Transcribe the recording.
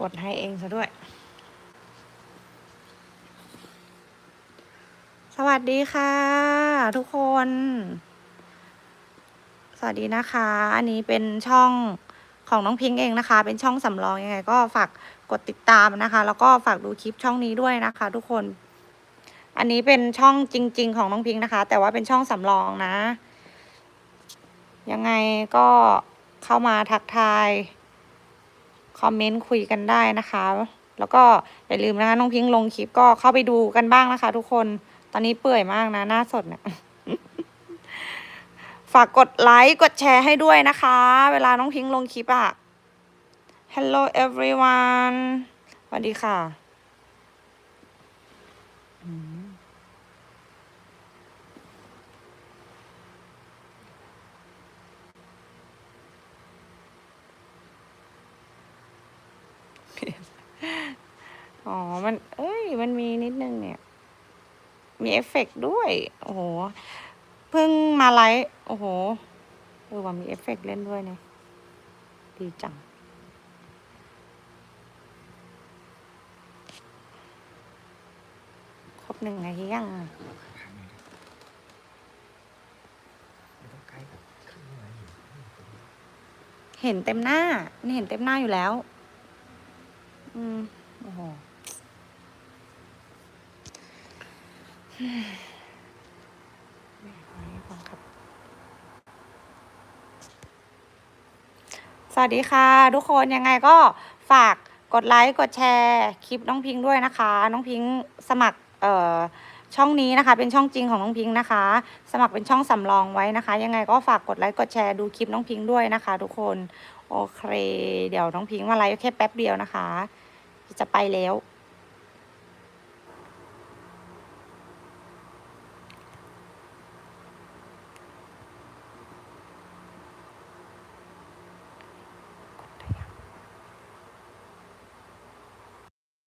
กดให้เองซะด้วย สวัสดีค่ะ ทุกคน สวัสดีนะคะ อันนี้เป็นช่องของน้องพิงค์เองนะคะ เป็นช่องสำรองยังไง ก็ฝากกดติดตามนะคะ แล้วก็ฝากดูคลิปช่องนี้ด้วยนะคะ ทุกคน อันนี้เป็นช่องจริง ๆ ของน้องพิงค์นะคะ แต่ว่าเป็นช่องสำรองนะ ยังไงก็เข้ามาทักทาย คอมเมนต์คุยกันได้นะคะ แล้วก็อย่าลืมนะคะน้องพิงค์ลงคลิปก็เข้าไปดูกันบ้างนะคะ ทุกคนตอนนี้เปื่อยมากนะ หน้าสดเนี่ยฝากกดไลค์กดแชร์ให้ด้วยนะคะ เวลาน้องพิงค์ลงคลิปอะ Hello everyone สวัสดีค่ะ อ๋อ มัน เอ้ย มันมีนิดนึงเนี่ย มีเอฟเฟกด้วย โอ้โห เพิ่งมาไลฟ์ โอ้โหเออว่ามีเอฟเฟกเล่นด้วยเนี่ย ดีจัง ครบหนึ่งนาทียังเห็นเห็นเต็มหน้า นี่เห็นเต็มหน้าอยู่แล้ว อืม โอ้โห สวัสดีค่ะ ทุกคนยังไงก็ฝากกดไลค์กดแชร์คลิปน้องพิงค์ด้วยนะคะ น้องพิงค์สมัครเอ่อช่องนี้นะคะ เป็นช่องจริงของน้องพิงค์นะคะ สมัครเป็นช่องสำรองไว้นะคะ ยังไงก็ฝากกดไลค์กดแชร์ดูคลิปน้องพิงค์ด้วยนะคะ ทุกคนโอเค เดี๋ยวน้องพิงค์มาไลฟ์แค่แป๊บเดียวนะคะ จะไปแล้ว